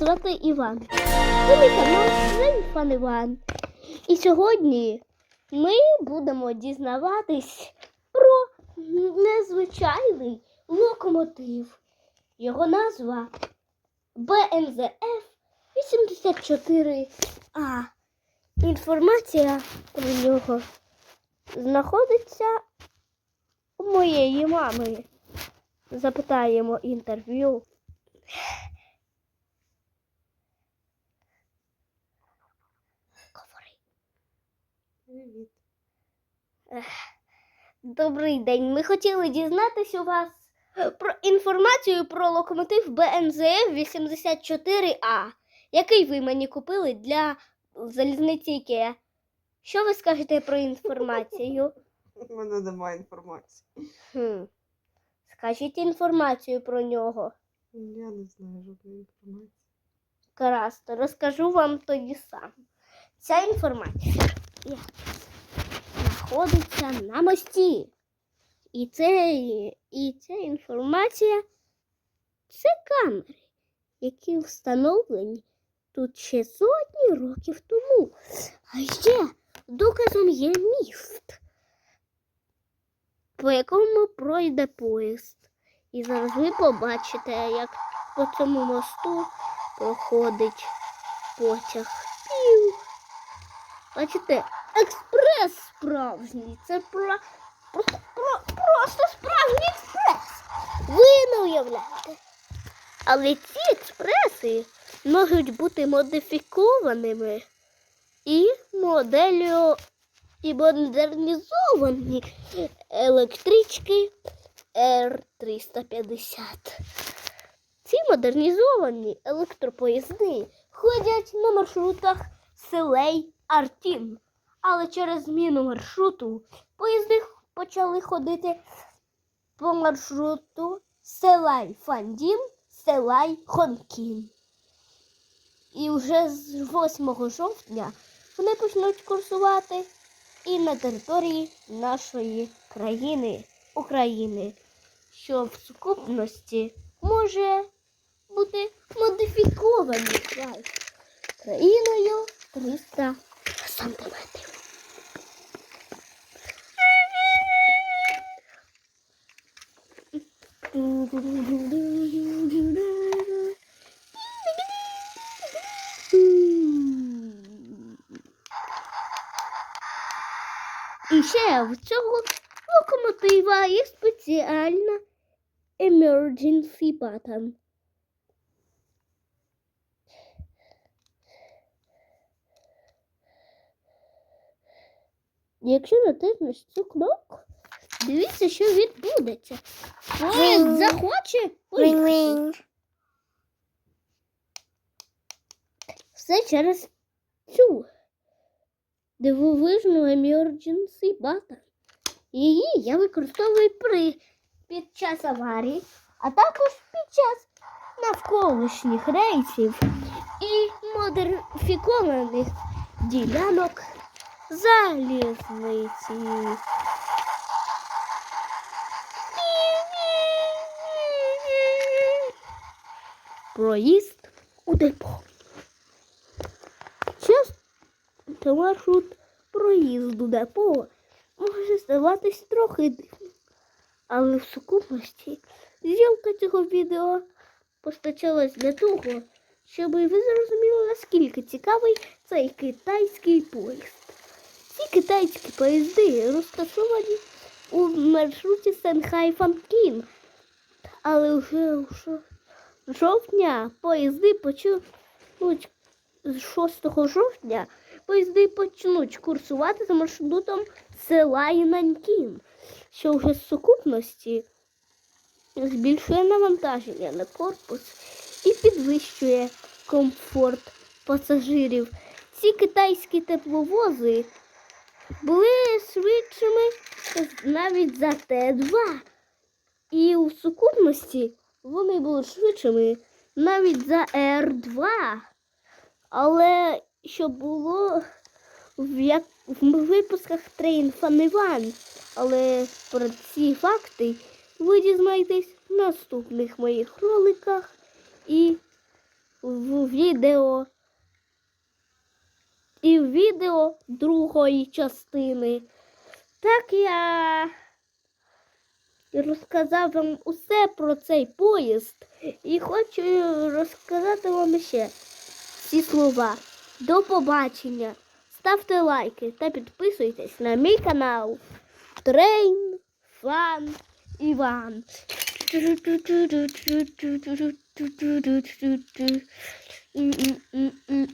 звати Іван. Це мій канал Фан Іван. І сьогодні ми будемо дізнаватись про незвичайний локомотив. Його назва БНЗФ 84А. Інформація про нього знаходиться у моєї мами. Запитаємо інтерв'ю. Привіт. Добрий день. Ми хотіли дізнатися у вас про інформацію про локомотив БНЗФ 84А, який ви мені купили для залізниці Ікеа. Що ви скажете про інформацію? У мене немає інформації. Хм. Скажіть інформацію про нього. Я не знаю жодної інформації. Гаразд, розкажу вам тоді сам. Ця інформація знаходиться на мості. І, це, і ця інформація це камери, які встановлені тут ще сотні років тому. А ще доказом є міст, по якому пройде поїзд. І зараз ви побачите, як по цьому мосту проходить потяг. Бачите, експрес справжній. Це про, про, про, просто справжній експрес. Ви не уявляєте. Але ці експреси можуть бути модифікованими і моделлю і модернізовані електрички R350. Ці модернізовані електропоїзди ходять на маршрутах Селей Артін. Але через зміну маршруту поїзди почали ходити по маршруту Селай Фандін, Селай Хонкін. І вже з 8 жовтня вони почнуть курсувати і на території нашої країни, України, що в сукупності може бути модифіковані край країною 300 сантиметрів. І ще в цього локомотива є спеціальна emergency button. Якщо натиснеш цю кнопку, дивіться, що відбудеться. Поїзд захоче поїхати. Все через цю дивовижну emergency button. Її я використовую при, під час аварії, а також під час навколишніх рейсів і модифікованих ділянок залізниці. Проїзд у депо. Часто маршрут проїзду депо може здаватись трохи дивним. Але в сукупності зйомка цього відео постачалась для того, щоб ви зрозуміли, наскільки цікавий цей китайський поїзд. Ці китайські поїзди розташовані у маршруті Сенхай Фанкін. Але вже у жовтня поїзди почнуть з 6 жовтня поїзди почнуть курсувати за маршрутом села Інанькін, що вже з сукупності збільшує навантаження на корпус і підвищує комфорт пасажирів. Ці китайські тепловози були швидшими навіть за Т2. І у сукупності вони були швидшими навіть за Р2. Але що було в, як, в випусках Train Fun One. Але про ці факти ви дізнаєтесь в наступних моїх роликах. І в відео. І відео другої частини. Так я розказав вам усе про цей поїзд і хочу розказати вам ще ці слова. До побачення. Ставте лайки та підписуйтесь на мій канал. Трейн Фан Іван. Mm-mm-mm-mm-mm.